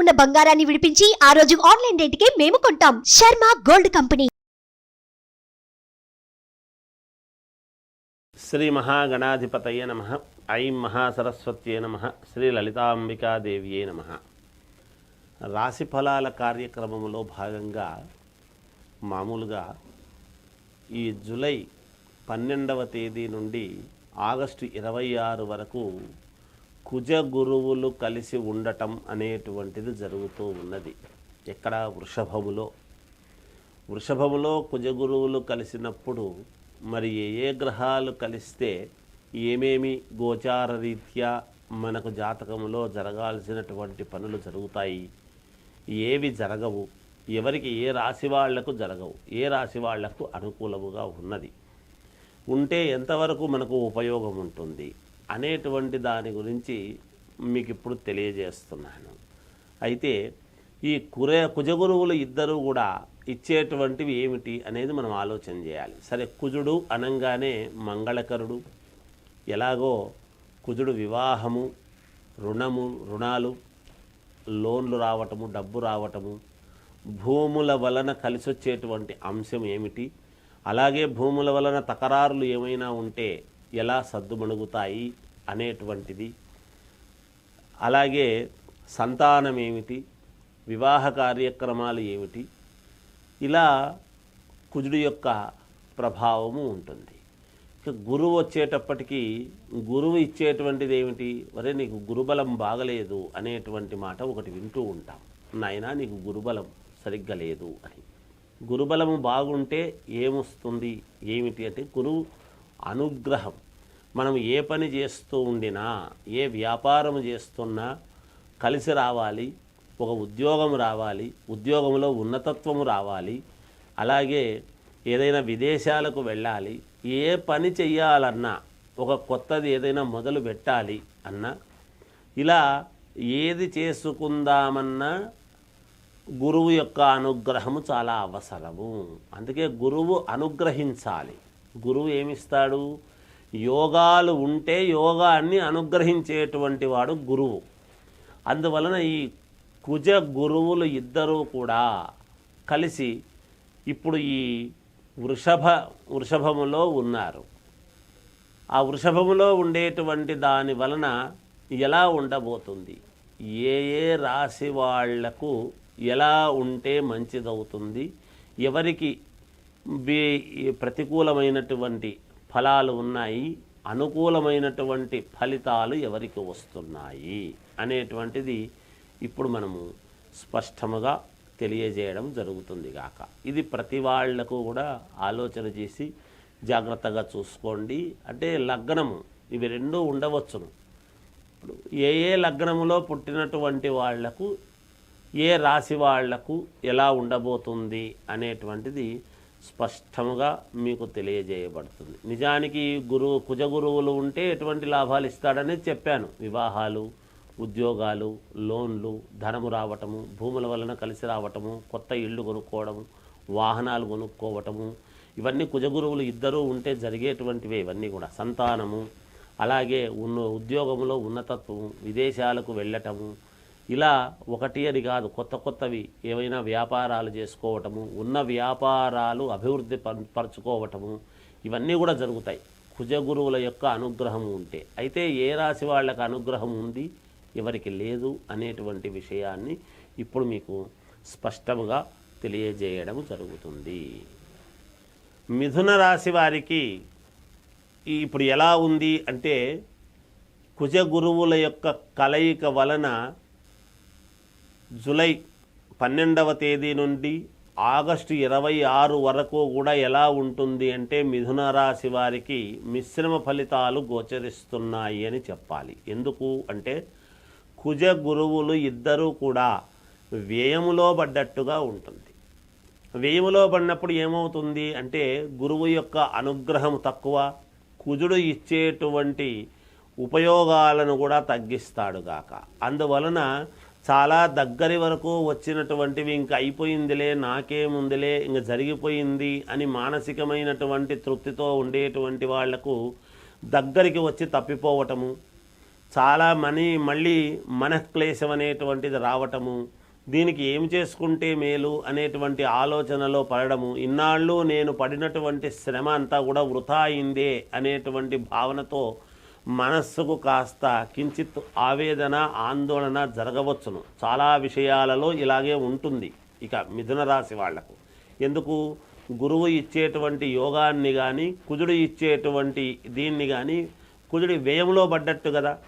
ఉన్న బంగారాన్ని విడిపించి ఆ రోజు ఆన్లైన్ రేటుకే మేము కొంటాం. Sharma gold company. శ్రీ మహాగణాధిపతయ నమ. ఐం మహాసరస్వత్యే నమ. శ్రీ లలితాంబికాదేవియే నమ. రాశి ఫలాల కార్యక్రమంలో భాగంగా మామూలుగా ఈ జూలై పన్నెండవ తేదీ నుండి ఆగస్టు ఇరవై ఆరు వరకు కుజ గురువులు కలిసి ఉండటం అనేటువంటిది జరుగుతూ ఉన్నది. ఎక్కడ వృషభములో. వృషభములో కుజగురువులు కలిసినప్పుడు మరి ఏ ఏ గ్రహాలు కలిస్తే ఏమేమి గోచార రీత్యా మనకు జాతకంలో జరగాల్సినటువంటి పనులు జరుగుతాయి? ఏవి జరగవు? ఎవరికి ఏ రాశి వాళ్ళకు జరగవు? ఏ రాశి వాళ్ళకు అనుకూలముగా ఉన్నది? ఉంటే ఎంతవరకు మనకు ఉపయోగం ఉంటుంది అనేటువంటి దాని గురించి మీకు ఇప్పుడు తెలియజేస్తున్నాను. అయితే ఈ కురే కుజగురువులు ఇద్దరు కూడా ఇచ్చేటువంటివి ఏమిటి అనేది మనం ఆలోచన చేయాలి. సరే కుజుడు అనంగానే మంగళకరుడు ఎలాగో కుజుడు వివాహము రుణము రుణాలు లోన్లు రావటము డబ్బు రావటము భూముల వలన కలిసొచ్చేటువంటి అంశం ఏమిటి? అలాగే భూముల వలన తకరారులు ఏమైనా ఉంటే ఎలా సద్దుమణుగుతాయి అనేటువంటిది. అలాగే సంతానం ఏమిటి వివాహ కార్యక్రమాలు ఏమిటి? ఇలా కుజుడు యొక్క ప్రభావము ఉంటుంది. ఇక గురువు వచ్చేటప్పటికీ గురువు ఇచ్చేటువంటిది ఏమిటి? వరే నీకు గురుబలం బాగలేదు అనేటువంటి మాట ఒకటి వింటూ ఉంటాం. నాయనా నీకు గురుబలం సరిగ్గా లేదు అని. గురుబలము బాగుంటే ఏమొస్తుంది? ఏమిటి అంటే గురువు అనుగ్రహం. మనం ఏ పని చేస్తూ ఉండినా ఏ వ్యాపారం చేస్తున్నా కలిసి రావాలి ఒక ఉద్యోగం రావాలి ఉద్యోగంలో ఉన్నతత్వం రావాలి అలాగే ఏదైనా విదేశాలకు వెళ్ళాలి ఏ పని చెయ్యాలన్నా ఒక కొత్తది ఏదైనా మొదలు పెట్టాలి అన్నా ఇలా ఏది చేసుకుందామన్నా గురువు యొక్క అనుగ్రహము చాలా అవసరము. అందుకే గురువు అనుగ్రహించాలి. గురువు ఏమిస్తాడు? యోగాలు ఉంటే యోగాన్ని అనుగ్రహించేటువంటి వాడు గురువు. అందువలన ఈ కుజ గురువులు ఇద్దరూ కూడా కలిసి ఇప్పుడు ఈ వృషభ వృషభములో ఉన్నారు. ఆ వృషభములో ఉండేటువంటి దాని వలన ఎలా ఉండబోతుంది? ఏ ఏ రాశి వాళ్ళకు ఎలా ఉంటే మంచిదవుతుంది? ఎవరికి బి- ప్రతికూలమైనటువంటి ఫలాలు ఉన్నాయి అనుకూలమైనటువంటి ఫలితాలు ఎవరికి వస్తున్నాయి అనేటువంటిది ఇప్పుడు మనము స్పష్టముగా తెలియజేయడం జరుగుతుంది గాక. ఇది ప్రతి వాళ్ళకు కూడా ఆలోచన చేసి జాగ్రత్తగా చూసుకోండి. అంటే లగ్నము ఇవి రెండూ ఉండవచ్చును. ఇప్పుడు ఏ ఏ లగ్నములో పుట్టినటువంటి వాళ్ళకు ఏ రాశి వాళ్ళకు ఎలా ఉండబోతుంది అనేటువంటిది స్పష్టముగా మీకు తెలియజేయబడుతుంది. నిజానికి గురువు కుజగురువులు ఉంటే ఎటువంటి లాభాలు ఇస్తాడని చెప్పాను. వివాహాలు ఉద్యోగాలు లోన్లు ధనము రావటము భూముల వలన కలిసి రావటము కొత్త ఇళ్ళు కొనుక్కోవడము వాహనాలు కొనుక్కోవటము ఇవన్నీ కుజగురువులు ఇద్దరూ ఉంటే జరిగేటువంటివే ఇవన్నీ కూడా. సంతానము అలాగే ఉన్న ఉద్యోగంలో ఉన్నతత్వము విదేశాలకు వెళ్ళటము ఇలా ఒకటి అని కాదు కొత్త కొత్తవి ఏవైనా వ్యాపారాలు చేసుకోవటము ఉన్న వ్యాపారాలు అభివృద్ధి పరచుకోవటము ఇవన్నీ కూడా జరుగుతాయి. కుజగురువుల యొక్క అనుగ్రహం ఉంటే. అయితే ఏ రాశి వాళ్ళకి అనుగ్రహం ఉంది? ఎవరికి లేదు అనేటువంటి విషయాన్ని ఇప్పుడు మీకు స్పష్టంగా తెలియజేయడం జరుగుతుంది. మిథున రాశి వారికి ఇప్పుడు ఎలా ఉంది అంటే కుజ గురువుల యొక్క కలయిక వలన జులై పన్నెండవ తేదీ నుండి ఆగస్టు ఇరవై ఆరు వరకు కూడా ఎలా ఉంటుంది అంటే మిథున రాశి వారికి మిశ్రమ ఫలితాలు గోచరిస్తున్నాయి అని చెప్పాలి. ఎందుకు అంటే కుజ గురువులు ఇద్దరూ కూడా వ్యయములో పడ్డట్టుగా ఉంటుంది. వ్యయములో పడినప్పుడు ఏమవుతుంది అంటే గురువు యొక్క అనుగ్రహం తక్కువ కుజుడు ఇచ్చేటువంటి ఉపయోగాలను కూడా తగ్గిస్తాడు గాక. అందువలన చాలా దగ్గరి వరకు వచ్చినటువంటివి ఇంకా అయిపోయిందిలే నాకేముందిలే ఇంక జరిగిపోయింది అని మానసికమైనటువంటి తృప్తితో ఉండేటువంటి వాళ్ళకు దగ్గరికి వచ్చి తప్పిపోవటము చాలా మనీ మళ్ళీ మనఃక్లేశం అనేటువంటిది రావటము దీనికి ఏం చేసుకుంటే మేలు అనేటువంటి ఆలోచనలో పడడము ఇన్నాళ్ళు నేను పడినటువంటి శ్రమ అంతా కూడా వృధా అయిందే అనేటువంటి భావనతో మనస్సుకు కాస్త కించిత్ ఆవేదన ఆందోళన జరగవచ్చును. చాలా విషయాలలో ఇలాగే ఉంటుంది ఇక మిథున రాశి వాళ్ళకు. ఎందుకు? గురువు ఇచ్చేటువంటి యోగాన్ని కానీ కుజుడు ఇచ్చేటువంటి దీన్ని కానీ కుజుడి వ్యయంలో పడ్డట్టు కదా.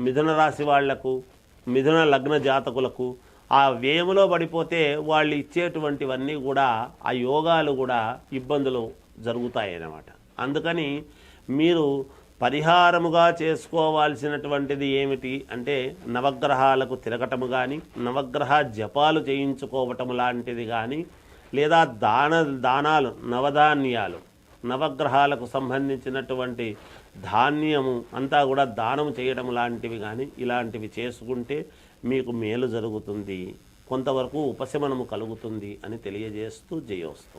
మిథున రాశి వాళ్ళకు మిథున లగ్న జాతకులకు ఆ వ్యయములో పడిపోతే వాళ్ళు ఇచ్చేటువంటివన్నీ కూడా ఆ యోగాలు కూడా ఇబ్బందులు జరుగుతాయి అన్నమాట అందుకని మీరు పరిహారముగా చేసుకోవాల్సినటువంటిది ఏమిటి అంటే నవగ్రహాలకు తిరగటము కానీ నవగ్రహ జపాలు చేయించుకోవటం లాంటిది కానీ లేదా దాన దానాలు నవధాన్యాలు నవగ్రహాలకు సంబంధించినటువంటి ధాన్యము అంతా కూడా దానం చేయడం లాంటివి కానీ ఇలాంటివి చేసుకుంటే మీకు మేలు జరుగుతుంది. కొంతవరకు ఉపశమనము కలుగుతుంది అని తెలియజేస్తూ జయోస్తు.